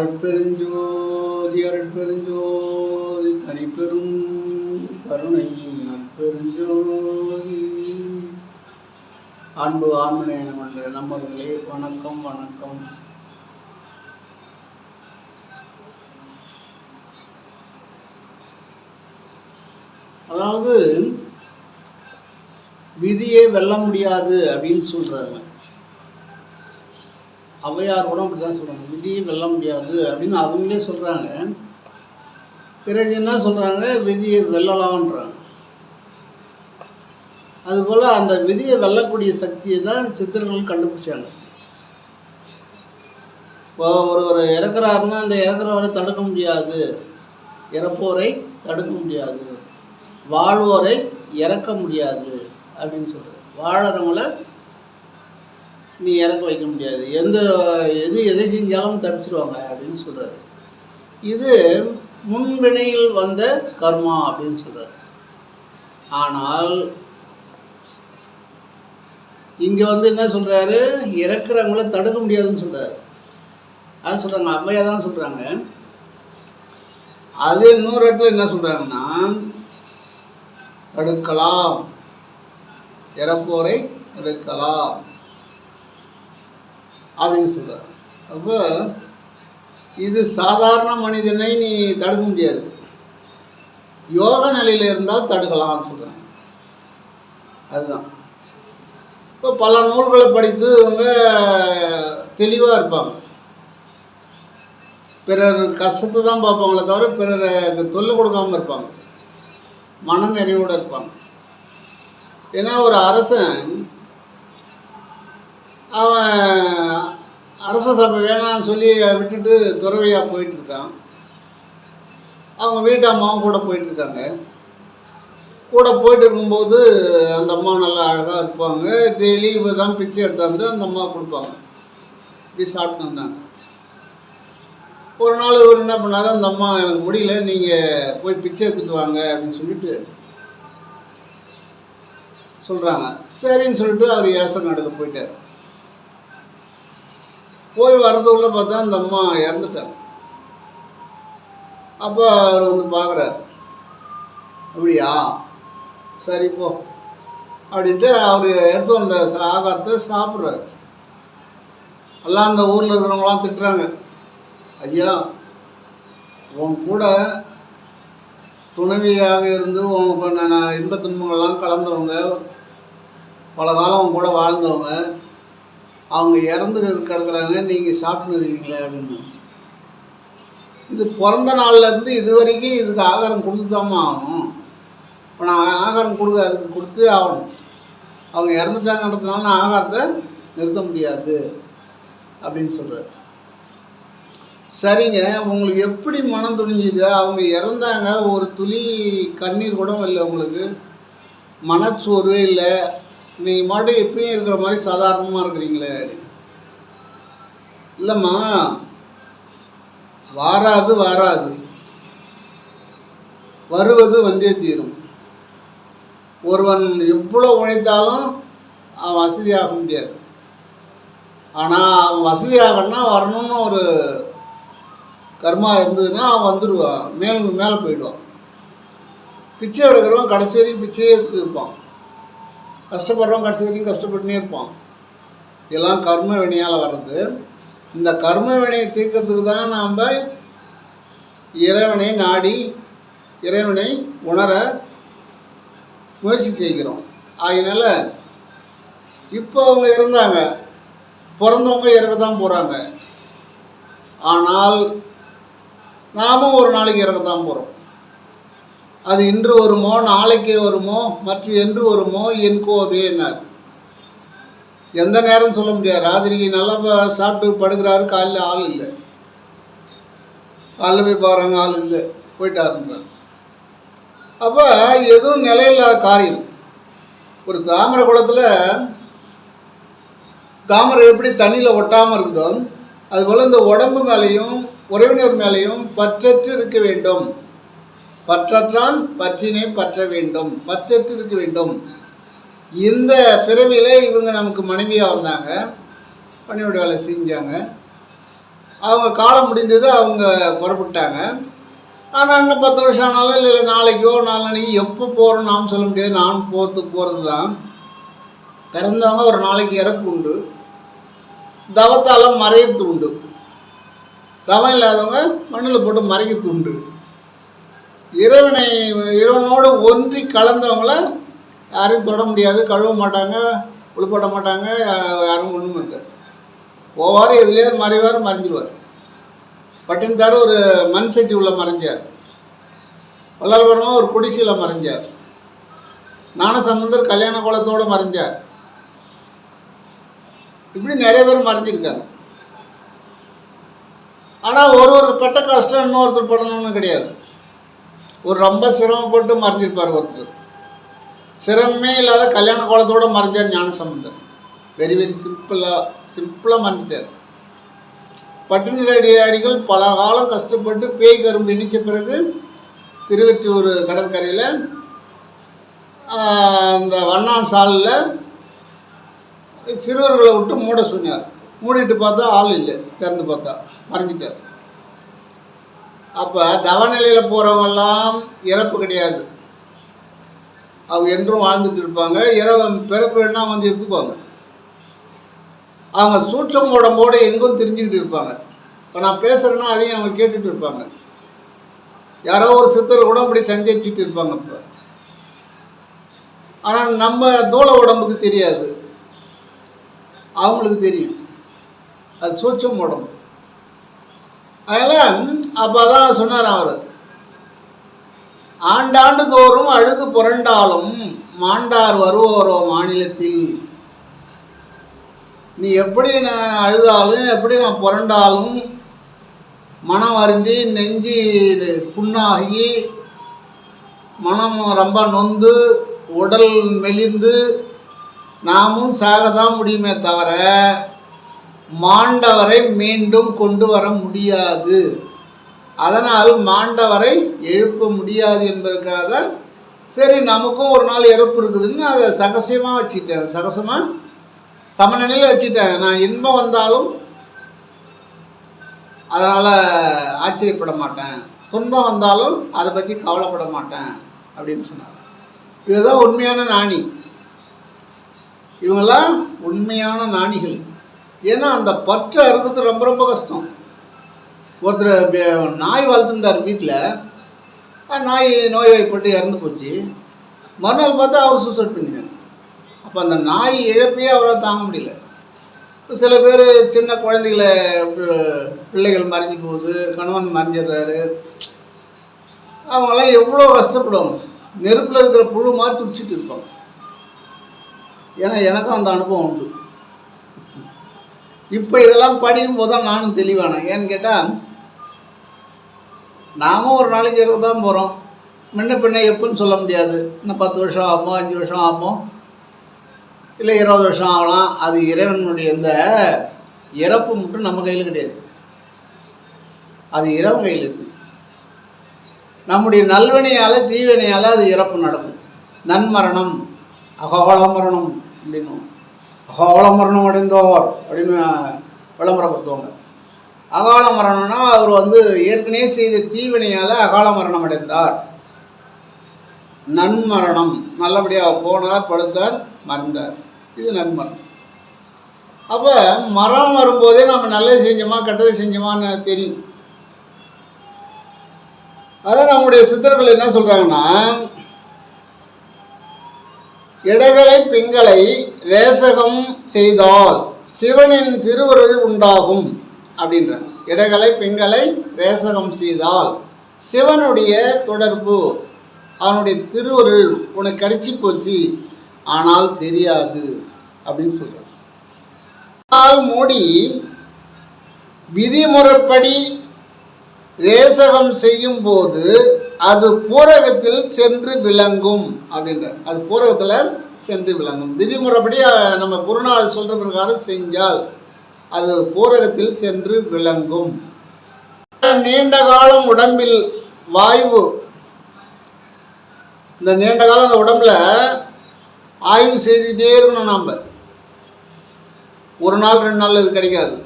அருட்பெருஞ்சோதி அருட்பெருஞ்சோதி தனிப்பெரும் கருணை அருட்பெருஞ்சோதி அன்பு ஆன்மநேயம் மன்ற நம்மர்களே வணக்கம் வணக்கம். அதாவது விதியை வெல்ல முடியாது அப்படின்னு சொல்றாங்க. ஔவையார் கூட அப்படி தான் சொல்கிறாங்க விதியை வெல்ல முடியாது அப்படின்னு அவங்களே சொல்கிறாங்க பிறகு என்ன சொல்கிறாங்க விதியை வெல்லலாம்ன்றாங்க. அதுபோல் அந்த விதியை வெல்லக்கூடிய சக்தியை தான் சித்தர்கள் கண்டுபிடிச்சாங்க. இப்போ ஒருவர் இறக்குறாருன்னா அந்த இறக்குறவரை தடுக்க முடியாது. இறப்போரை தடுக்க முடியாது. வாழ்வோரை இறக்க முடியாது அப்படின்னு சொல்கிறார் வாழறவங்கள நீ இறக்க வைக்க முடியாது. எந்த எது எதை செஞ்சாலும் தப்பிச்சிருவாங்க அப்படின்னு சொல்கிறார் இது முன்வினையில் வந்த கர்மா அப்படின்னு சொல்கிறார் ஆனால் இங்கே வந்து என்ன சொல்கிறாரு இறக்குறவங்கள தடுக்க முடியாதுன்னு சொல்கிறாரு அது சொல்கிறாங்க அம்மையாக தான் சொல்கிறாங்க அது இன்னொரு இடத்துல என்ன சொல்கிறாங்கன்னா தடுக்கலாம். இறப்போரை தடுக்கலாம். அப்படின்னு சொல்கிறார் அப்போ இது சாதாரண மனிதனை நீ தடுக்க முடியாது. யோக நிலையில் இருந்தால் தடுக்கலாம்னு சொல்கிறாங்க அதுதான். இப்போ பல நூல்களை படித்து அவங்க தெளிவாக இருப்பாங்க. பிறர் கஷ்டத்தை தான் பார்ப்பாங்களே தவிர பிறருக்கு தொல்லை கொடுக்காம இருப்பாங்க. மன நிறைவோடு இருப்பாங்க. ஏன்னா ஒரு அரசன் அவன் அரச சபை வேணாம்னு சொல்லி விட்டுட்டு துறவையாக போயிட்டுருக்கான். அவங்க வீட்டு அம்மாவும் கூட போயிட்டுருக்காங்க. கூட போயிட்டு இருக்கும்போது அந்த அம்மா நல்லா அழகாக இருப்பாங்க. டெய்லி இப்போ தான் பிச்சை எடுத்தாந்து அந்த அம்மா கொடுப்பாங்க. இப்படி சாப்பிட்டு வந்தாங்க. ஒரு நாள் இவர் என்ன பண்ணாரு? அந்த அம்மா எனக்கு முடியல நீங்கள் போய் பிச்சை எடுத்துட்டு வாங்க அப்படின்னு சொல்லிட்டு சொல்கிறாங்க சரின்னு சொல்லிட்டு அவர் ஏசன் நடக்க போயிட்டார். போய் வரதுக்குள்ள பார்த்தா அந்த அம்மா இறந்துட்டாங்க. அப்போ அவர் வந்து பார்க்குறாரு அப்படியா? சரி போ. அப்படின்ட்டு அவர் எடுத்து வந்த ஆகாரத்தை சாப்பிட்றாரு. எல்லாம் அந்த ஊரில் இருக்கிறவங்களாம் திட்டுறாங்க ஐயா உன் கூட துணைவியாக இருந்து உன் பண்ண இன்பத் துன்பங்கள்லாம் கலந்தவங்க பல காலம் உன் கூட வாழ்ந்தவங்க அவங்க இறந்து கிடக்குறாங்க நீங்கள் சாப்பிட்டு இருக்கீங்களே அப்படின்னு. இது பிறந்த நாள்லேருந்து இது வரைக்கும் இதுக்கு ஆகாரம் கொடுத்துதாம்மா ஆகணும். இப்போ நான் ஆகாரம் கொடுக்க அதுக்கு கொடுத்து ஆகணும். அவங்க இறந்துட்டாங்கன்றதுனால நான் ஆகாரத்தை நிறுத்த முடியாது அப்படின்னு சொல்கிறார் சரிங்க உங்களுக்கு எப்படி மனம் துணிஞ்சுது? அவங்க இறந்தாங்க ஒரு துளி கண்ணீர் கூட இல்லை உங்களுக்கு. மனச்சோர்வே இல்லை. நீங்கள் மறுபடியும் எப்பயும் இருக்கிற மாதிரி சாதாரணமாக இருக்கிறீங்களே? இல்லைம்மா. வாராது வாராது. வருவது வந்தே தீரும். ஒருவன் எவ்வளோ உழைத்தாலும் அவன் வசதியாக முடியாது. ஆனால் அவன் வசதியாகன்னா வரணும்னு ஒரு கர்மா இருந்ததுன்னா அவன் வந்துடுவான் மேல் மேலே போயிடுவான். பிச்சை எடுக்கிறவன் கடைசி வரைக்கும் பிச்சையே எடுத்துட்டு இருப்பான். கஷ்டப்படுறவங்க கடைசி வரைக்கும் கஷ்டப்பட்டுனே இருப்பான். இதெல்லாம் கர்ம வினையால் வர்றது. இந்த கர்ம வினையை தீர்க்கறதுக்கு தான் நாம் இறைவனை நாடி இறைவனை உணர முயற்சி செய்கிறோம். அதனால இப்போ அவங்க இருந்தாங்க. பிறந்தவங்க இறக்க தான் போகிறாங்க ஆனால் நாமும் ஒரு நாளைக்கு இறக்க தான் போகிறோம் அது இன்று வருமோ நாளைக்கே வருமோ மற்ற என்று வருமோ என்கோவே என்ன எந்த நேரம் சொல்ல முடியாது. ராத்திரிக்கு நல்லா சாப்பிட்டு படுக்கிறாரு காலையில் ஆள் இல்லை. காலைல போய் பாருங்க ஆள் இல்லை. போயிட்டாருன்றாங்க அப்போ எதுவும் நிலையில்லாத காரியம். ஒரு தாமரை குளத்தில் தாமரை எப்படி தண்ணியில் ஒட்டாமல் இருக்குதோ அதுபோல் இந்த உடம்பு மேலேயும் உறவினர் மேலேயும் பற்றற்று இருக்க வேண்டும். பற்றற்றான் பற்றினை பற்ற வேண்டும் பற்றற்றிருக்க வேண்டும். இந்த பிறவியில் இவங்க நமக்கு மனைவியாக வந்தாங்க. பணியோட வேலை செஞ்சாங்க. அவங்க காலம் முடிந்தது அவங்க புறப்பட்டாங்க. ஆனால் இன்னும் பத்து வருஷம் ஆனாலும் இல்லை இல்லை நாளைக்கோ நாளைக்கு எப்போ போகிறோம் நாம் சொல்ல முடியாது. நான் போகிறது போகிறது தான் பிறந்தவங்க ஒரு நாளைக்கு இறப்பு உண்டு. தவத்தால் மறையத்து உண்டு. தவம் இல்லாதவங்க மண்ணில் போட்டு மறைக்கிறது உண்டு. இறைவனை இறைவனோடு ஒன்றி கலந்தவங்கள யாரையும் தொட முடியாது கழுவ மாட்டாங்க உள்பட மாட்டாங்க யாரும் ஒன்றும் இல்லை. போவார் எதுலேயாவது மறைவார் மறைஞ்சிடுவார் பட்டினத்தார் ஒரு மண் சட்டி உள்ள மறைஞ்சார். வல்லால்புரமா ஒரு குடிசையில் மறைஞ்சார். ஞானசம்பந்தர் கல்யாண கோலத்தோடு மறைஞ்சார். இப்படி நிறைய பேர் மறைஞ்சிருக்காங்க. ஆனால் ஒரு ஒரு பட்ட கஷ்டம் இன்னொருத்தர் படணும்னு கிடையாது. ஒரு ரொம்ப சிரமப்பட்டு மறைஞ்சிருப்பார் ஒருத்தர். சிரமமே இல்லாத கல்யாண கோலத்தோட மறைஞ்சார் ஞானசம்பந்தர். வெரி வெரி சிம்பிளாக சிம்பிளாக மறைஞ்சிட்டார். பட்டினடி அடிகள் பல காலம் கஷ்டப்பட்டு பேய் கரும்பு இனிச்ச பிறகு திருவெற்றியூர் கடற்கரையில் அந்த வண்ணான் சாலில் சிறுவர்களை விட்டு மூட சொன்னார். மூடிட்டு பார்த்தா ஆள் இல்லை திறந்து பார்த்தா மறைஞ்சிட்டார். அப்போ தவநிலையில் போகிறவங்கெல்லாம் இறப்பு கிடையாது. அவங்க என்றும் வாழ்ந்துட்டு இருப்பாங்க. இரவு பிறப்பு வேணா வந்து எடுத்துக்குவாங்க அவங்க சூட்சம் உடம்போடு எங்கும் தெரிஞ்சுக்கிட்டு இருப்பாங்க. இப்போ நான் பேசுகிறேன்னா அதையும் அவங்க கேட்டுட்டு இருப்பாங்க. யாரோ ஒரு சித்தர் கூட அப்படி சஞ்சரிச்சுட்டு இருப்பாங்க இப்போ. ஆனால் நம்ம தூள உடம்புக்கு தெரியாது. அவங்களுக்கு தெரியும். அது சூட்சம் உடம்பு. அதனால் அப்போ தான் சொன்னார் அவர். ஆண்டாண்டு தோறும் அழுது புரண்டாலும் மாண்டார் வருவோரோ மாநிலத்தில். நீ எப்படி நான் அழுதாலும் எப்படி நான் புரண்டாலும் மனம் வருந்தி நெஞ்சு புண்ணாகி மனம் ரொம்ப நொந்து உடல் மெலிந்து நாமும் சாக தான் முடியுமே தவிர மாண்டவரை மீண்டும் கொண்டு வர முடியாது. அதனால் மாண்டவரை எழுப்ப முடியாது என்பதற்காக தான் சரி நமக்கும் ஒரு நாள் இறப்பு இருக்குதுன்னு அதை சகசியமாக வச்சுக்கிட்டேன். சகசமாக சமநிலையில் வச்சுட்டேன் நான் இன்பம் வந்தாலும் அதனால் ஆச்சரியப்பட மாட்டேன். துன்பம் வந்தாலும் அதை பற்றி கவலைப்பட மாட்டேன் அப்படின்னு சொன்னார். இதுதான் உண்மையான நாணி இவங்களாம் உண்மையான நாணிகள் ஏன்னா அந்த பற்றை அறுக்கிறது ரொம்ப ரொம்ப கஷ்டம். ஒருத்தர் நாய் வளர்த்துருந்தார் வீட்டில் நாய் நோய்வாய்ப்பட்டு இறந்து போச்சு. மறுநாள் பார்த்தா அவர் சூசைட் பண்ணினார் அப்போ அந்த நாய் இழப்பையே அவரால் தாங்க முடியல. சில பேர் சின்ன குழந்தைகளை பிள்ளைகள் மறைஞ்சு போகுது கணவன் மறைஞ்சிடுறாரு. அவங்களாம் எவ்வளோ கஷ்டப்படுவாங்க. நெருப்பில் இருக்கிற புழு மாதிரி துடிச்சிட்டு இருப்பாங்க. ஏன்னா எனக்கும் அந்த அனுபவம் உண்டு. இப்போ இதெல்லாம் படிக்கும் போது தான் நானும் தெளிவானேன் ஏன்னு கேட்டால் நாமும் ஒரு நாளைக்கு இருக்க தான் போகிறோம் முன்ன பின்ன எப்போன்னு சொல்ல முடியாது. இன்னும் பத்து வருஷம் ஆகுமோ அஞ்சு வருஷம் ஆகுமோ? இல்லை இருபது வருஷம் ஆகலாம். அது இறைவனுடைய இந்த இறப்பு மட்டும் நம்ம கையில் கிடையாது. அது இறைவன் கையில் இருக்கு. நம்முடைய நல்வினையால் தீவினையால் அது இறப்பு நடக்கும். நன்மரணம் அகோல மரணம் அப்படின்னு அகால மரணம் அடைந்தோர் அப்படின்னு விளம்பரப்படுத்துவாங்க. அகால மரணம்னா அவர் வந்து ஏற்கனவே செய்த தீவினையால் அகால மரணம் அடைந்தார். நன்மரணம் நல்லபடியாக போனார் படுத்தார் மறந்தார். இது நன்மரணம். அப்போ மரணம் வரும்போதே நம்ம நல்லது செஞ்சோமா கெட்டது செஞ்சோமான்னு தெரியும். அதான் நம்முடைய சித்தர்கள் என்ன சொல்கிறாங்கன்னா இடகளை பிங்களை ரேசகம் செய்தால் சிவனின் திருவருள் உண்டாகும் அப்படின்ற இடகளை பிங்களை ரேசகம் செய்தால் சிவனுடைய தொடர்பு அவனுடைய திருவருள் உனக்கு கிடைச்சி போச்சு ஆனால் தெரியாது அப்படின்னு சொல்கிறார் ஆனால் மோடி விதிமுறைப்படி ரேசகம் செய்யும் போது அது பூரகத்தில் சென்று விளங்கும் அப்படின்றார். அது பூரகத்தில் சென்று விளங்கும். விதிமுறைப்படி நம்ம குருநாதர் சொல்கிற பிரகாரம் செஞ்சால் அது பூரகத்தில் சென்று விளங்கும். நீண்ட காலம் உடம்பில் வாயு இந்த நீண்ட காலம் அந்த உடம்புல ஆய்வு செய்துகிட்டே இருக்கணும் நாம். ஒரு நாள் ரெண்டு நாள் இது கிடைக்காது.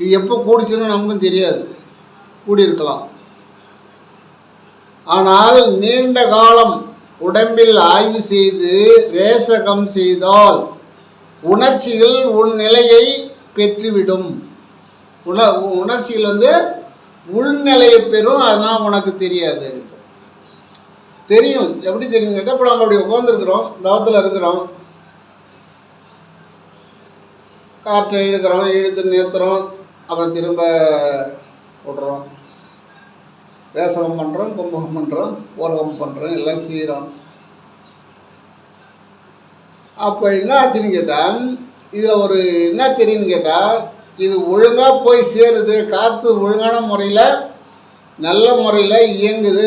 இது எப்போ கூடிச்சுன்னு நமக்கும் தெரியாது. கூடியிருக்கலாம். ஆனால் நீண்ட காலம் உடம்பில் ஆய்வு செய்து ரேசகம் செய்தால் உணர்ச்சிகள் உன் நிலையை பெற்றுவிடும். உண உணர்ச்சிகள் வந்து உள்நிலையை பெறும் அதெல்லாம் உனக்கு தெரியாது தெரியும். எப்படி தெரியும் கேட்டால் இப்போ நம்ம அப்படி உட்காந்துருக்குறோம் தவத்தில் இருக்கிறோம். காற்றை இழுக்கிறோம் இழுத்து நிறுத்துறோம் அப்புறம் திரும்ப விடுறோம் வேசகம் பண்ணுறோம் கும்பகம் பண்ணுறோம் ஊரகம் பண்ணுறோம் எல்லாம் செய்கிறோம் அப்போ என்ன ஆச்சுன்னு கேட்டால் இதில் ஒரு என்ன தெரியும்னு கேட்டால் இது ஒழுங்காக போய் சேருது காற்று ஒழுங்கான முறையில் நல்ல முறையில் இயங்குது.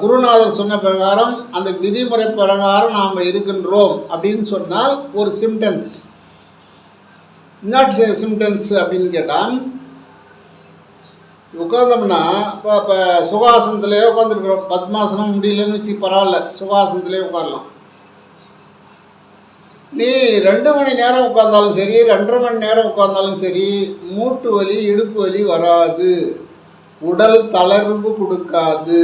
குருநாதர் சொன்ன பிரகாரம் அந்த விதிமுறை பிரகாரம் நாம் இருக்கின்றோம் அப்படின்னு சொன்னால் ஒரு சிம்டன்ஸ் என்ன சிம்டன்ஸ் அப்படின்னு கேட்டால் உட்காந்தோம்னா இப்போ இப்போ சுகாசனத்திலே உட்காந்துருக்குறோம் பத்மாசனம் முடியலன்னு வச்சு பரவாயில்ல சுகாசனத்திலே உட்காரலாம். நீ ரெண்டு மணி நேரம் உட்காந்தாலும் சரி ரெண்டரை மணி நேரம் உட்காந்தாலும் சரி மூட்டு வலி இடுப்பு வலி வராது. உடல் தளர்வு கொடுக்காது.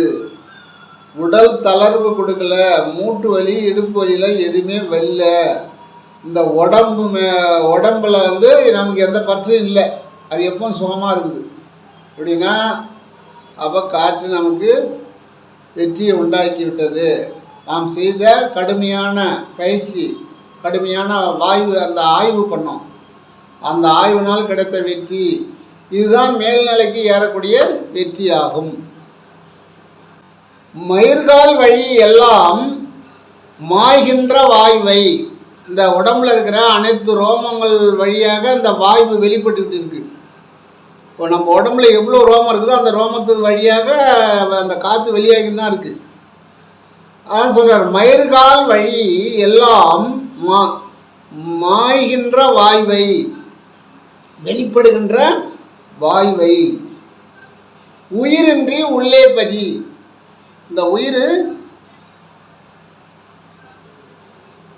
உடல் தளர்வு கொடுக்கல மூட்டு வலி இடுப்பு வலியெலாம் எதுவுமே வரல இந்த உடம்பு மே உடம்புல வந்து நமக்கு எந்த பற்றும் இல்லை. அது எப்பவும் சுகமாக இருக்குது. எப்படின்னா அப்போ காற்று நமக்கு வெற்றியை உண்டாக்கி விட்டது நாம் செய்த கடுமையான பயிற்சி கடுமையான வாய்வு அந்த ஆய்வு பண்ணோம். அந்த ஆய்வினால் கிடைத்த வெற்றி இதுதான் மேல்நிலைக்கு ஏறக்கூடிய வெற்றி ஆகும் மயிர்கால் வழி எல்லாம் மாய்கின்ற வாய்வை இந்த உடம்புல இருக்கிற அனைத்து ரோமங்கள் வழியாக இந்த வாய்வு வெளிப்பட்டுக்கிட்டு இருக்கு. இப்போ நம்ம உடம்புல எவ்வளோ ரோமம் இருக்குதோ அந்த ரோமத்து வழியாக அந்த காற்று வெளியாகி தான் இருக்குது அதான் சொல்கிறார் மயிர்கால் வழி எல்லாம் மா மாய்கின்ற வாய்வை வெளிப்படுகின்ற வாய்வை. உயிரின்றி உள்ளே பதி. இந்த உயிர்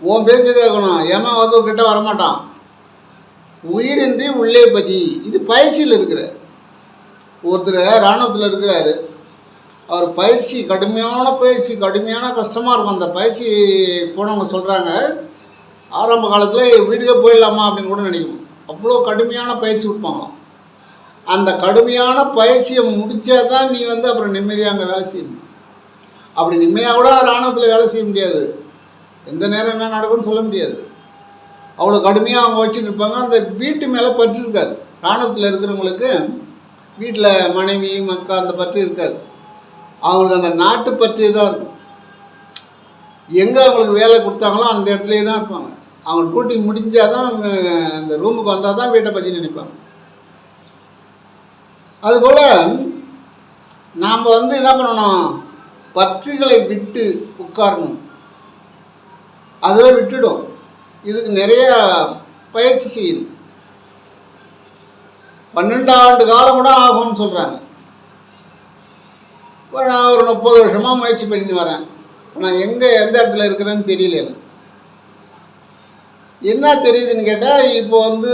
உன் பேச்சு கேட்கணும். ஏமா வந்து கிட்ட வரமாட்டான். உயிரின்றி உள்ளே பதி. இது பயிற்சியில் இருக்கிற. ஒருத்தர் இராணுவத்தில் இருக்கிறாரு. அவர் பயிற்சி கடுமையான பயிற்சி கடுமையான கஷ்டமாக இருக்கும். அந்த பயிற்சி போனவங்க சொல்கிறாங்க ஆரம்ப காலத்தில் வீட்டுக்கே போயிடலாமா அப்படின்னு கூட நினைக்கும். அவ்வளோ கடுமையான பயிற்சி கொடுப்பாங்களாம் அந்த கடுமையான பயிற்சியை முடித்தா தான் நீ வந்து அப்புறம் நிம்மதியாக அங்கே வேலை செய்ய முடியும். அப்படி நிம்மதியாக கூட இராணுவத்தில் வேலை செய்ய முடியாது. எந்த நேரம் என்ன நடக்கும்னு சொல்ல முடியாது. அவ்வளோ கடுமையாக அவங்க வச்சுட்டு இருப்பாங்க அந்த வீட்டு மேலே பற்று இருக்காது. இராணுவத்தில் இருக்கிறவங்களுக்கு வீட்டில் மனைவி மக்கா அந்த பற்று இருக்காது. அவங்களுக்கு அந்த நாட்டு பற்றி தான் இருக்கும். எங்கே அவங்களுக்கு வேலை கொடுத்தாங்களோ அந்த இடத்துலையே தான் இருப்பாங்க. அவங்க டியூட்டி முடிஞ்சால் தான் அந்த ரூமுக்கு வந்தால் தான் வீட்டை பற்றி நினைப்பாங்க. அதுபோல் நாம் வந்து என்ன பண்ணணும்? பற்றுகளை விட்டு உட்காரணும். அதுவே விட்டுடும். இதுக்கு நிறைய பயிற்சி செய்யணும் பன்னெண்டு ஆண்டு காலம் கூட ஆகும்னு சொல்கிறாங்க இப்போ நான் ஒரு முப்பது வருஷமாக முயற்சி பண்ணி வரேன். இப்போ நான் எங்கே எந்த இடத்துல இருக்கிறேன்னு தெரியல எனக்கு. என்ன தெரியுதுன்னு கேட்டால் இப்போ வந்து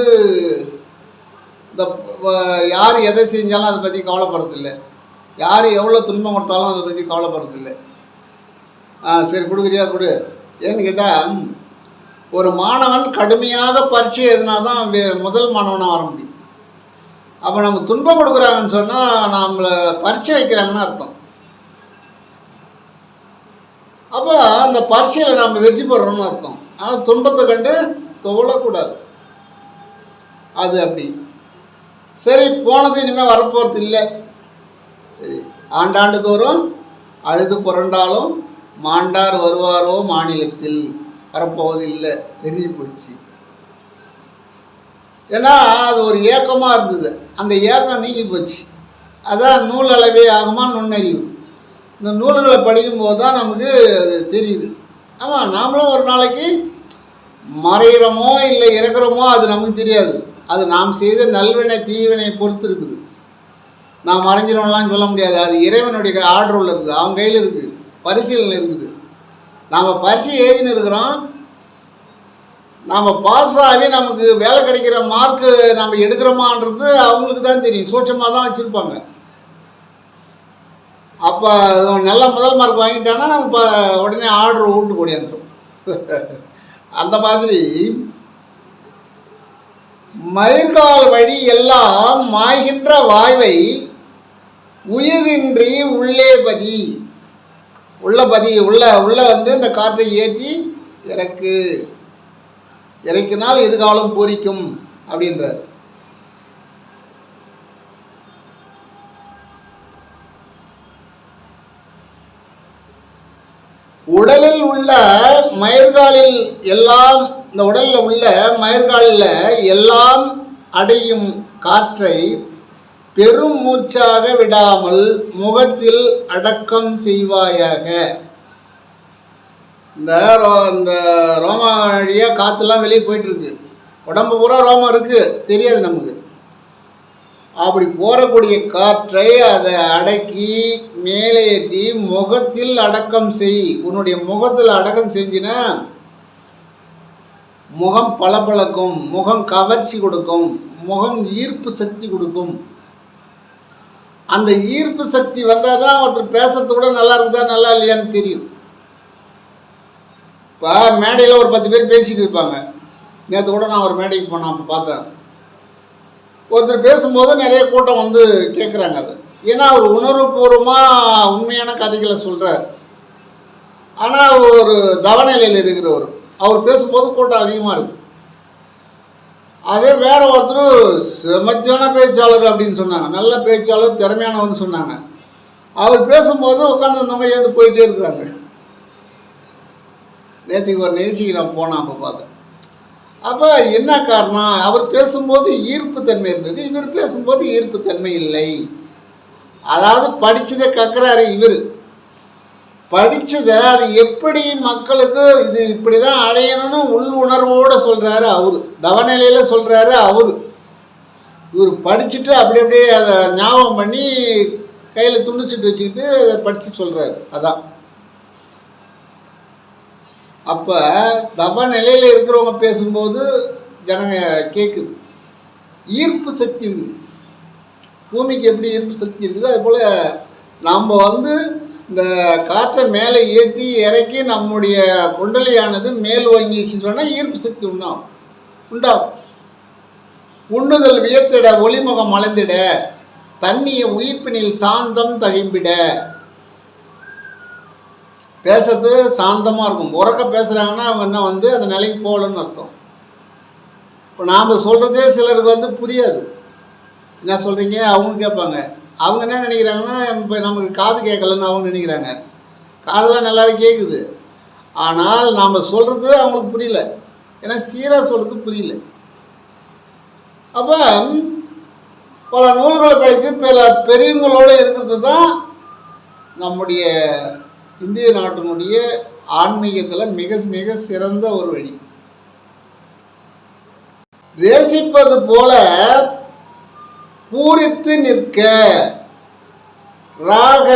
இந்த யார் எதை செஞ்சாலும் அதை பற்றி கவலைப்படுறதில்லை. யார் எவ்வளோ துன்பம் கொடுத்தாலும் அதை பற்றி கவலைப்படுறதில்லை. ஆ சரி கொடுக்குறியா கொடு. ஏன்னு கேட்டால் ஒரு மாணவன் கடுமையாக பரீட்சை எழுதினா தான் முதல் மாணவனாக வர முடியும். அப்போ நம்ம துன்பம் கொடுக்குறாங்கன்னு சொன்னால் நம்மளை பரீட்சை வைக்கிறாங்கன்னு அர்த்தம். அப்போ அந்த பரீட்சையில் நம்ம வெற்றி பெறணும்னு அர்த்தம். ஆனால் துன்பத்தை கண்டு துவளக்கூடாது. அது அப்படி. சரி போனது இனிமேல் வரப்போகிறது இல்லை. ஆண்டாண்டு தோறும் அழுது புரண்டாலும் மாண்டார் வருவாரோ மாநிலத்தில். வரப்போவது இல்லை தெரிஞ்சு போச்சு. ஏன்னா அது ஒரு ஏக்கமாக இருந்தது. அந்த ஏக்கம் நீங்கி போச்சு. அதான் நூல் அளவே ஆகுமா நுண்ணறிவு. இந்த நூல்களை படிக்கும்போது தான் நமக்கு அது தெரியுது. ஆமாம் நாமளும் ஒரு நாளைக்கு மறைகிறோமோ இல்லை இறக்குறோமோ அது நமக்கு தெரியாது. அது நாம் செய்த நல்வினை தீவினை பொறுத்து இருக்குது நான் மறைஞ்சிரோம்லாம் சொல்ல முடியாது. அது இறைவனுடைய ஆர்டரில் இருக்குது. அவன் கையில் இருக்குது. பரிசீலனை இருக்குது. நாம் பரிசு எழுதின்னு இருக்கிறோம் நாம் பாஸ் ஆகி நமக்கு வேலை கிடைக்கிற மார்க்கு நம்ம எடுக்கிறோமான்றது அவங்களுக்கு தான் தெரியும். சூட்சமாக தான் வச்சுருப்பாங்க. அப்போ நல்ல முதல் மார்க் வாங்கிட்டான்னா நம்ம இப்போ உடனே ஆர்டர் வீட்டுக்கு ஓடியாந்துடும் அந்த மாதிரி மயிர்கால் வழி எல்லாம் மாய்கின்ற வாய்வை உயிரின்றி உள்ளே பதி. உள்ள பதி உள்ள உள்ள வந்து இந்த காற்றை ஏற்றி இறக்கு. இறக்கினால் எதிர்காலம் பூரிக்கும் அப்படின்றார். உடலில் உள்ள மயிர்காலில் எல்லாம் இந்த உடலில் உள்ள மயிர்காலில் எல்லாம் அடையும் காற்றை பெரும் மூச்சாக விடாமல் முகத்தில் அடக்கம் செய்வாயாக. இந்த ரோ இந்த ரோம வழியாக காற்றுலாம் வெளியே போயிட்டு இருக்கு உடம்பு பூரா ரோமம் இருக்கு. தெரியாது நமக்கு. அப்படி போகக்கூடிய காற்றை அதை அடக்கி மேலே ஏற்றி முகத்தில் அடக்கம் செய். உன்னுடைய முகத்தில் அடக்கம் செஞ்சினா முகம் பளபளக்கும் முகம் கவர்ச்சி கொடுக்கும் முகம் ஈர்ப்பு சக்தி கொடுக்கும். அந்த ஈர்ப்பு சக்தி வந்தால் தான் ஒருத்தர் பேசுறது கூட நல்லா இருந்தால் நல்லா இல்லையான்னு தெரியும். இப்போ மேடையில் ஒரு பத்து பேர் பேசிகிட்டு இருப்பாங்க. நேற்று கூட நான் ஒரு மேடைக்கு போனேன் அப்போ பார்த்தேன். ஒருத்தர் பேசும்போது நிறைய கூட்டம் வந்து கேட்குறாங்க அது. ஏன்னா அவர் உணர்வுபூர்வமாக உண்மையான கதைகளை சொல்கிறார் ஆனால் ஒரு தவநிலையில் இருக்கிறவர். அவர் பேசும்போது கூட்டம் அதிகமாக இருக்குது அதே வேற ஒருத்தர் செமத்தியான பேச்சாளர் அப்படின்னு சொன்னாங்க. நல்ல பேச்சாளர் திறமையானவர்னு சொன்னாங்க. அவர் பேசும்போது உட்காந்துருந்தவங்க ஏந்து போயிட்டே இருக்கிறாங்க. நேற்றுக்கு ஒரு நிகழ்ச்சிக்கு நான் போனேன் அப்போ பார்த்தேன். அப்போ என்ன காரணம்? அவர் பேசும்போது ஈர்ப்பு தன்மை இருந்தது. இவர் பேசும்போது ஈர்ப்பு தன்மை இல்லை. அதாவது படித்ததை கற்கிறாரு இவர். படித்ததை அது எப்படி மக்களுக்கு இது இப்படி தான் அடையணும்னு உள் உணர்வோடு சொல்கிறாரு அவர். தவநிலையில் சொல்கிறாரு அவர். இவர் படிச்சுட்டு அப்படி அப்படியே அதை ஞாபகம் பண்ணி கையில் துண்டு வச்சுக்கிட்டு அதை படித்து சொல்கிறாரு அதான். அப்போ தவ நிலையில் இருக்கிறவங்க பேசும்போது ஜனங்க கேட்குது ஈர்ப்பு சக்தி இருக்குது. பூமிக்கு எப்படி ஈர்ப்பு சக்தி இருக்குது அது போல் நாம் வந்து இந்த காற்றை மேலே ஏற்றி இறக்கி நம்முடைய குண்டலியானது மேல் வாங்கிச்சுன்னு ஈர்ப்பு சக்தி உண்டாகும். உண்டாகும். உண்ணுதல் வியத்திட ஒளிமுகம் மலர்ந்திட தண்ணிய உயிர்ப்பினில் சாந்தம் தழிம்பிட. பேசுறது சாந்தமாக இருக்கும். உறக்க பேசுகிறாங்கன்னா அவங்க என்ன வந்து அந்த நிலைக்கு போகலன்னு அர்த்தம். இப்போ நாம் சொல்கிறதே சிலருக்கு வந்து புரியாது. என்ன சொல்கிறீங்க அவங்க கேட்பாங்க. அவங்க என்ன நினைக்கிறாங்கன்னா இப்போ நமக்கு காது கேட்கலன்னு அவங்க நினைக்கிறாங்க. காதெல்லாம் நல்லாவே கேட்குது ஆனால் நாம் சொல்கிறது அவங்களுக்கு புரியல. ஏன்னா சீராக சொல்கிறது புரியல. அப்போ பல நூல்களை படித்து பல பெரியவங்களோடு இருக்கிறது தான் நம்முடைய இந்திய நாட்டினுடைய ஆன்மீகத்தில் மிக மிக சிறந்த ஒரு வழி. ரேசிப்பது போல பூரித்து நிற்க. ராக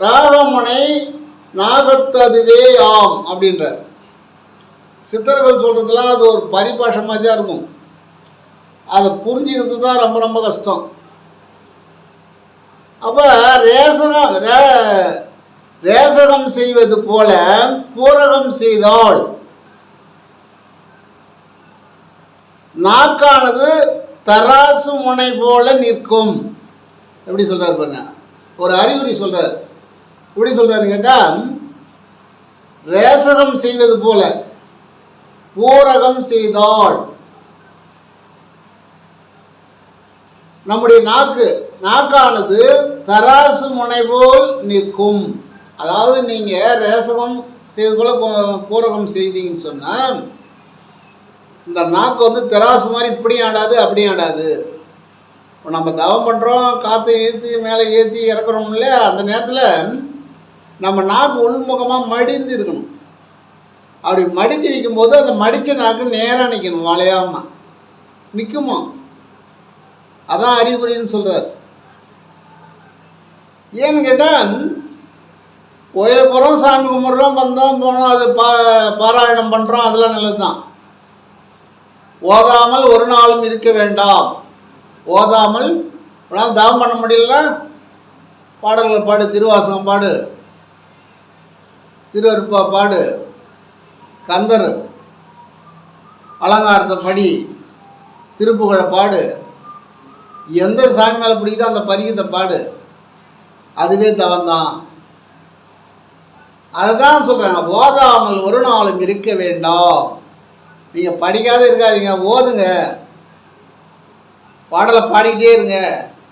ராகமுனை நாகத்ததுவே ஆம் அப்படின்றார். சித்தர்கள் சொல்கிறதுலாம் அது ஒரு பரிபாஷை மாதிரி தான் இருக்கும். அதை புரிஞ்சுக்கிறது தான் ரொம்ப ரொம்ப கஷ்டம். அப்போ ரேசகம் ரே- ரேசகம் செய்வது போல பூரகம் செய்தால் நாக்கானது தராசு முனை போல நிற்கும். எப்படி சொல்றாரு பாருங்க. ஒரு அறிகுறி சொல்றாரு. எப்படி சொல்றாரு கேட்டா ரேசகம் செய்வது போல பூரகம் செய்தால் நம்முடைய நாக்கு நாக்கானது தராசு முனை போல் நிற்கும். அதாவது நீங்கள் ரேசகம் செய்வது போல பூரகம் செய்தீங்கன்னு சொன்னால் இந்த நாக்கு வந்து தெராசு மாதிரி இப்படி ஆடாது அப்படி ஆடாது. இப்போ நம்ம தவம் பண்ணுறோம் காற்று இழுத்து மேலே ஏற்றி இறக்குறோம் இல்லையா? அந்த நேரத்தில் நம்ம நாக்கு உள்முகமாக மடிந்து இருக்கணும். அப்படி மடிஞ்சு நிற்கும் போது அந்த மடித்த நாக்கு நேராக நிற்கணும் வளையாமல் நிற்குமா அதான் அறிகுறின்னு சொல்கிறார் ஏன்னு கேட்டால் கோயிலுக்கு போகிறோம் சாமி கும்பிட்றோம் வந்தோம் போனோம் அது பா பாராயணம் பண்ணுறோம் அதெல்லாம் நல்லது தான் ஓதாமல் ஒரு நாளும் இருக்க வேண்டாம். ஓதாமல் உன்னால் தாம் பண்ண முடியல பாடல்கள் பாடு திருவாசகம் பாடு திருவருப்பா பாடு கந்தர் அலங்காரத்தை படி திருப்புகழை பாடு. எந்த சாமி மேலே பிடிக்குதோ அந்த பதிகத்தை பாடு. அதுவே தவந்தான் அதை தான் சொல்கிறாங்க ஓதாமல் ஒரு நாளும் இருக்க வேண்டாம். நீங்கள் படிக்காத இருக்காதீங்க ஓதுங்க. பாடலை பாடிக்கிட்டே இருங்க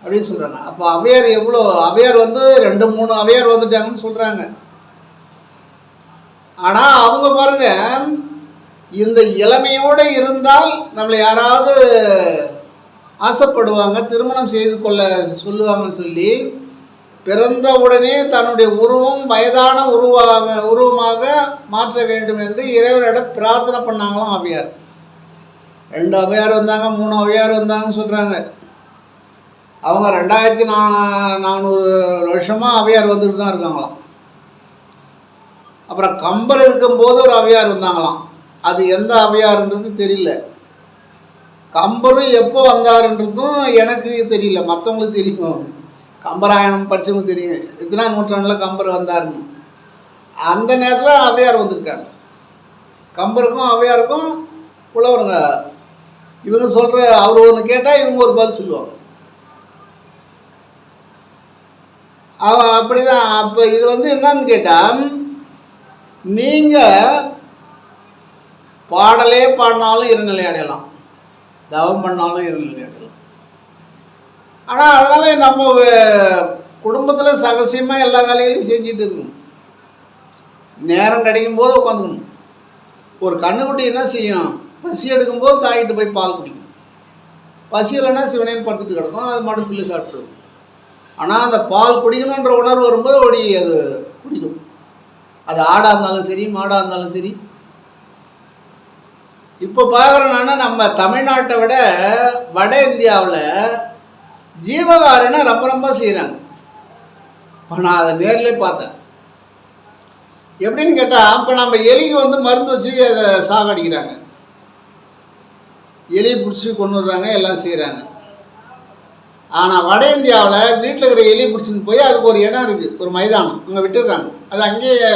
அப்படின்னு சொல்கிறாங்க அப்போ அவையார் எவ்வளோ அவையார் வந்து ரெண்டு மூணு அவையார் வந்துட்டாங்கன்னு சொல்கிறாங்க ஆனால் அவங்க பாருங்க இந்த இளமையோடு இருந்தால் நம்மளை யாராவது ஆசைப்படுவாங்க திருமணம் செய்து கொள்ள சொல்லுவாங்கன்னு சொல்லி பிறந்த உடனே தன்னுடைய உருவம் வயதான உருவாக உருவமாக மாற்ற வேண்டும் என்று இறைவனிடம் பிரார்த்தனை பண்ணாங்களாம் அவையார். ரெண்டு அவையார் வந்தாங்க மூணு அவையார் வந்தாங்கன்னு சொல்கிறாங்க அவங்க ரெண்டாயிரத்தி நா நானூறு வருஷமாக அவையார் வந்துட்டு தான் இருக்காங்களாம். அப்புறம் கம்பர் இருக்கும்போது ஒரு அவையார் வந்தாங்களாம். அது எந்த அவையாருன்றது தெரியல. கம்பரும் எப்போ வந்தாருன்றதும் எனக்கு தெரியல மற்றவங்களுக்கு தெரியும். கம்பராயணம் படித்தவங்க தெரியும். எத்தனா நூற்றாண்டில் கம்பர் வந்தாருன்னு. அந்த நேரத்தில் அவையார் வந்திருக்காங்க. கம்பருக்கும் அவையாருக்கும் உழவருங்க இவங்க சொல்கிற அவர் ஒன்று கேட்டால் இவங்க ஒரு பதில் சொல்லுவாங்க. அவ அப்படிதான். அப்போ இது வந்து என்னன்னு கேட்டால் நீங்கள் பாடலே பாடினாலும் இருநிலை அடையலாம். தவம் பண்ணாலும் இருநிலை அடையலாம். ஆனால் அதனால் நம்ம குடும்பத்தில் சகசியமாக எல்லா வேலைகளையும் செஞ்சுட்டு இருக்கணும். நேரம் கிடைக்கும் போது உட்காந்துக்கணும் ஒரு கண்ணுக்குட்டி என்ன செய்யும்? பசி எடுக்கும்போது தாயிட்டு போய் பால் குடிக்கும் பசி இல்லைன்னா சிவனையும் படுத்துட்டு கிடக்கும். அது மட்டும் பிள்ளை சாப்பிட்டுருக்கும் ஆனால் அந்த பால் குடிக்கணுன்ற உணர்வு வரும்போது ஓடி அது குடிக்கும். அது ஆடாக இருந்தாலும் சரி மாடாக இருந்தாலும் சரி. இப்போ பார்க்குறோன்னா நம்ம தமிழ்நாட்டை விட வட இந்தியாவில் ஜீவகாரனை ரொம்ப ரொம்ப செய்கிறாங்க இப்போ நான் அதை நேரில் பார்த்தேன். எப்படின்னு கேட்டால் இப்போ நம்ம எலிக்கு வந்து மருந்து வச்சு அதை சாகடிக்கிறாங்க. எலி பிடிச்சி கொண்டு வர்றாங்க எல்லாம் செய்கிறாங்க ஆனால் வட இந்தியாவில் வீட்டில் இருக்கிற எலி பிடிச்சின்னு போய் அதுக்கு ஒரு இடம் இருக்குது ஒரு மைதானம். அங்கே விட்டுடுறாங்க. அது அங்கேயே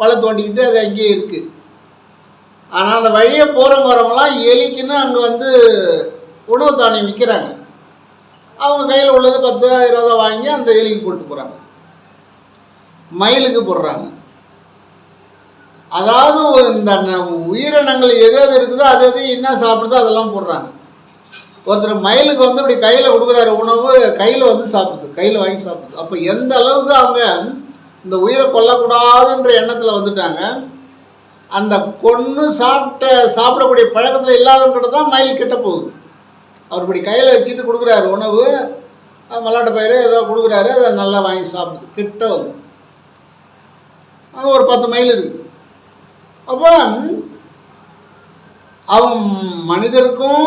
பழ தோண்டிக்கிட்டு அது அங்கேயே இருக்குது ஆனால் அந்த வழியை போகிறவங்க வரவங்களாம் எலிக்குன்னு அங்கே வந்து உணவு தானியம் விற்கிறாங்க அவங்க கையில் உள்ளது பத்து இருபதா வாங்கி அந்த எலிக்கு போட்டு போகிறாங்க மயிலுக்கு போடுறாங்க. அதாவது இந்த உயிரினங்கள் எது எது இருக்குதோ அது எது என்ன சாப்பிடுதோ அதெல்லாம் போடுறாங்க. ஒருத்தர் மயிலுக்கு வந்து இப்படி கையில் கொடுக்குறாரு உணவு கையில் வந்து சாப்பிடுது கையில் வாங்கி சாப்பிடுது. அப்போ எந்த அளவுக்கு அவங்க இந்த உயிரை கொல்லக்கூடாதுன்ற எண்ணத்தில் வந்துட்டாங்க அந்த கொன்று சாப்பிட்ட சாப்பிடக்கூடிய பழக்கத்தில் இல்லாதவங்கிட்ட தான் மயில் கிட்ட போகுது. அவர் இப்படி கையில் வச்சுட்டு கொடுக்குறாரு உணவு மல்லாட்ட பயிர் ஏதோ கொடுக்குறாரு அதை நல்லா வாங்கி சாப்பிடுது. கிட்ட வந்து. அங்கே ஒரு பத்து மைல் இருக்குது அப்போ அவன் மனிதருக்கும்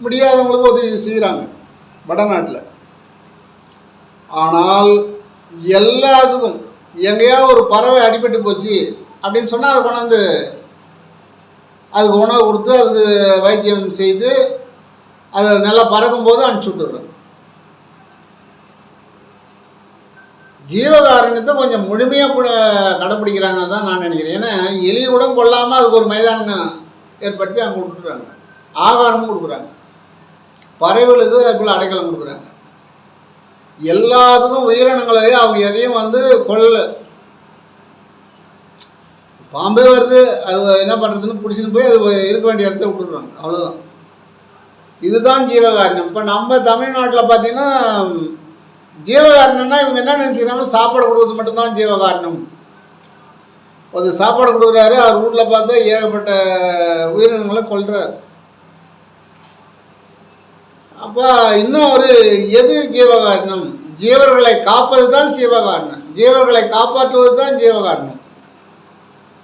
முடியாதவங்களுக்கும் உதவி செய்கிறாங்க வடநாட்டில். ஆனால் எல்லாத்துக்கும் எங்கேயாவது ஒரு பறவை அடிபட்டு போச்சு அப்படின்னு சொன்னால் அதை கொண்டாந்து அதுக்கு உணவு கொடுத்து அதுக்கு வைத்தியம் செய்து அது நல்லா பறக்கும்போது அனுப்பிச்சி விட்டுடுறோம் ஜீவகாருண்யத்தை கொஞ்சம் முழுமையாக கடைப்பிடிக்கிறாங்கன்னு தான் நான் நினைக்கிறேன். ஏன்னா எலி கூட கொல்லாமல் அதுக்கு ஒரு மைதானம் ஏற்படுத்தி அங்கே கொடுத்துட்றாங்க ஆகாரமும் கொடுக்குறாங்க. பறவைகளுக்கு அதுக்குள்ள அடைக்கலம் கொடுக்குறாங்க. எல்லாத்துக்கும் உயிரினங்களையும் அவங்க எதையும் வந்து கொல்ல. பாம்பே வருது அது என்ன பண்ணுறதுன்னு பிடிச்சின்னு போய் அது இருக்க வேண்டிய இடத்த விட்டுடுறாங்க. அவ்வளோதான் இதுதான் ஜீவகாரணம் இப்போ நம்ம தமிழ்நாட்டில் பார்த்தீங்கன்னா ஜீவகாரணம்னா இவங்க என்ன நினச்சிக்கிறாங்க சாப்பாடு கொடுக்குறது மட்டும்தான் ஜீவகாரணம் ஒரு சாப்பாடு கொடுக்குறாரு அவர் வீட்டில் பார்த்தா ஏகப்பட்ட உயிரினங்களை கொள்கிறார் அப்போ இன்னும் ஒரு எது ஜீவகாரணம் ஜீவர்களை காப்பது தான் ஜீவகாரணம் ஜீவர்களை காப்பாற்றுவது தான் ஜீவகாரணம்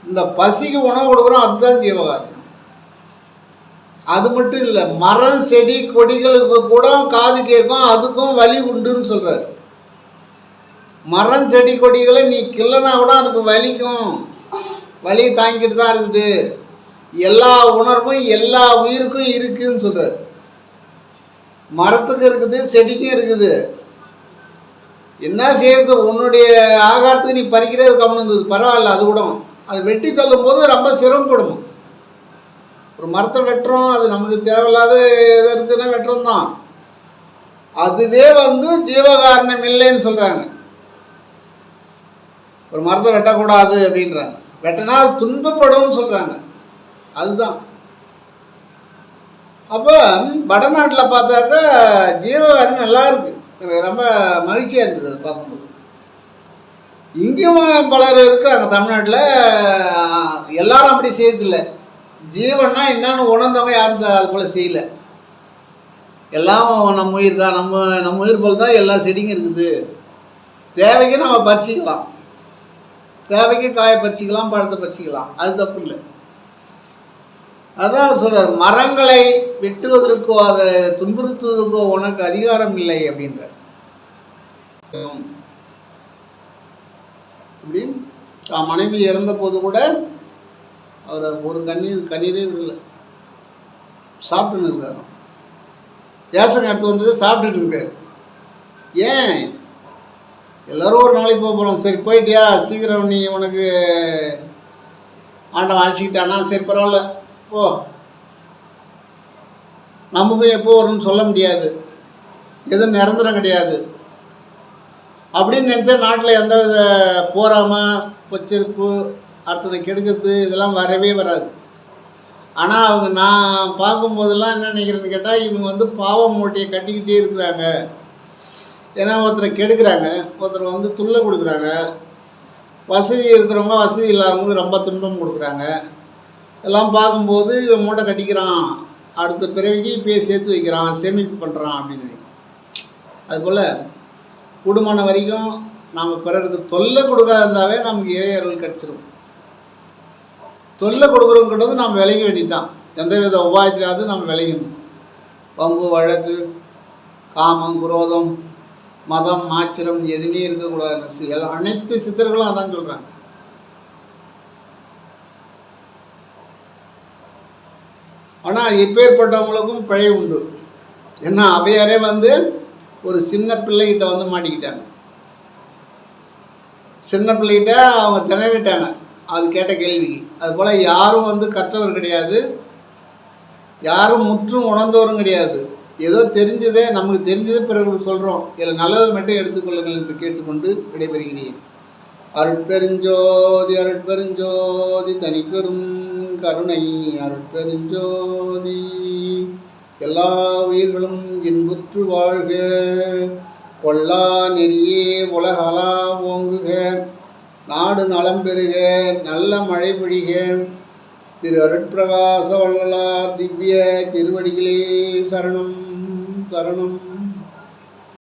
இந்த பசிக்கு உணவு கொடுக்குறோம் அதுதான் ஜீவகாரணம் அது மட்டும் இல்லை மரம் செடி கொடிகளுக்கு கூட காது கேட்கும் அதுக்கும் வலி உண்டுன்னு சொல்கிறார் மரம் செடி கொடிகளை நீ கிள்ளனா கூட அதுக்கு வலிக்கும். வலி தாங்கிட்டு தான் இருக்குது. எல்லா உணர்வும் எல்லா உயிருக்கும் இருக்குன்னு சொல்கிறார் மரத்துக்கு இருக்குது செடிக்கும் இருக்குது. என்ன செய்யறது? உன்னுடைய ஆகாரத்துக்கு நீ பறிக்கிறது கவனம் இருந்தது. பரவாயில்ல அது கூட. அது வெட்டி தள்ளும் போது ரொம்ப சிரமப்படும். ஒரு மரத்தை வெட்டுறோம் அது நமக்கு தேவையில்லாத எது இருக்குன்னா வெட்டுறோம் தான். அதுவே வந்து ஜீவகாரணம் இல்லைன்னு சொல்கிறாங்க ஒரு மரத்தை வெட்டக்கூடாது அப்படின்றாங்க. வெட்டினா அது துன்பப்படும்னு சொல்கிறாங்க அதுதான். அப்போ வடநாட்டில் பார்த்தாக்கா ஜீவகாரணம் நல்லா இருக்குது எனக்கு ரொம்ப மகிழ்ச்சியாக இருந்தது அது பார்க்கும்போது. இங்கேயும் பலர் இருக்கிறாங்க தமிழ்நாட்டில். எல்லாரும் அப்படி செய்யறதில்லை. ஜீவன்னா என்னன்னு உணர்ந்தவங்க யாரும் அது போல் செய்யலை. எல்லாம் நம்ம உயிர் தான். நம்ம நம்ம உயிர் போல் தான் எல்லா செடியும் இருக்குது. தேவைக்கு நம்ம பறிச்சிக்கலாம். தேவைக்கு காயை பறிச்சிக்கலாம் பழத்தை பறிச்சிக்கலாம். அது தப்பு இல்லை. அதான் சொல்கிறார் மரங்களை வெட்டுவதற்கோ அதை துன்புறுத்துவதற்கோ உனக்கு அதிகாரம் இல்லை அப்படின்ற இப்படி தான் மனைவி இறந்த போது கூட அவர் ஒரு கண்ணீர் கண்ணீரே விடல. சாப்பிட்டுன்னு இருக்காரு. தேசங்க அடுத்து வந்தது சாப்பிட்டுட்டு இருக்காரு. ஏன்? எல்லாரும் ஒரு நாளைக்கு போக போகிறோம் சரி போயிட்டியா? சீக்கிரம் நீ உனக்கு ஆண்டவன் அழைச்சிக்கிட்டானா? சரி பரவாயில்ல. ஓ நமக்கும் எப்போ வரும்னு சொல்ல முடியாது. எதுவும் நிரந்தரம் கிடையாது. அப்படின்னு நினச்சா நாட்டில் எந்த வித போராமல் பொச்சரிப்பு அடுத்ததை கெடுக்கிறது இதெல்லாம் வரவே வராது. ஆனால் அவங்க நான் பார்க்கும்போதெல்லாம் என்ன நினைக்கிறேன்னு கேட்டால் இவங்க வந்து பாவம் மூட்டையை கட்டிக்கிட்டே இருக்கிறாங்க. ஏன்னா ஒருத்தரை கெடுக்கிறாங்க ஒருத்தர் வந்து துள்ள கொடுக்குறாங்க. வசதி இருக்கிறவங்க வசதி இல்லாதவங்க ரொம்ப துன்பம் கொடுக்குறாங்க. எல்லாம் பார்க்கும்போது இவன் மூட்டை கட்டிக்கிறான். அடுத்த பிறவிக்கு இப்பயே சேர்த்து வைக்கிறான் சேமிப்பு பண்ணுறான் அப்படின்னு அதுபோல் கூடுமான வரைக்கும் நாம் பிறருக்கு தொல்லை கொடுக்காத இருந்தாவே நமக்கு இறையர்கள் கிடச்சிரும். தொல்லை கொடுக்குறோங்கிறது நாம் விளைய வேண்டியதுதான். எந்தவித உபாயத்திலாவது நம்ம விளையணும். பங்கு வழக்கு காமம் குரோதம் மதம் ஆச்சிரம் எதுவுமே இருக்கக்கூடாது. எல்லாம் அனைத்து சித்தர்களும் அதான் சொல்கிறாங்க ஆனால் இப்பேற்பட்டவங்களுக்கும் பிழை உண்டு. ஏன்னா அவையாரே வந்து ஒரு சின்ன பிள்ளைகிட்ட வந்து மாட்டிக்கிட்டாங்க. சின்ன பிள்ளைகிட்ட அவங்க திணறிட்டாங்க. அது கேட்ட கேள்விக்கு அதுபோல் யாரும் வந்து கற்றவர் கிடையாது. யாரும் முற்றும் உணர்ந்தவரும் கிடையாது. ஏதோ தெரிஞ்சதே நமக்கு தெரிஞ்சதே பிறகு சொல்கிறோம் இதில் நல்லதை மட்டும் எடுத்துக்கொள்ளுங்கள் என்று கேட்டுக்கொண்டு விடைபெறுகிறேன். அருட்பெருஞ்சோதி அருட்பெருஞ்சோதி தனிப்பெரும் கருணை. அருட்பெருஞ்சோதி எல்லா உயிர்களும் இன்புற்று வாழ்க. கொல்லா நெறியே உலகளா ஓங்குக. நாடு நலம் பெறுக நல்ல மழை பொழிக. திரு அருட்பிரகாச வள்ளலார் திவ்ய திருவடிகளே சரணம் சரணம்.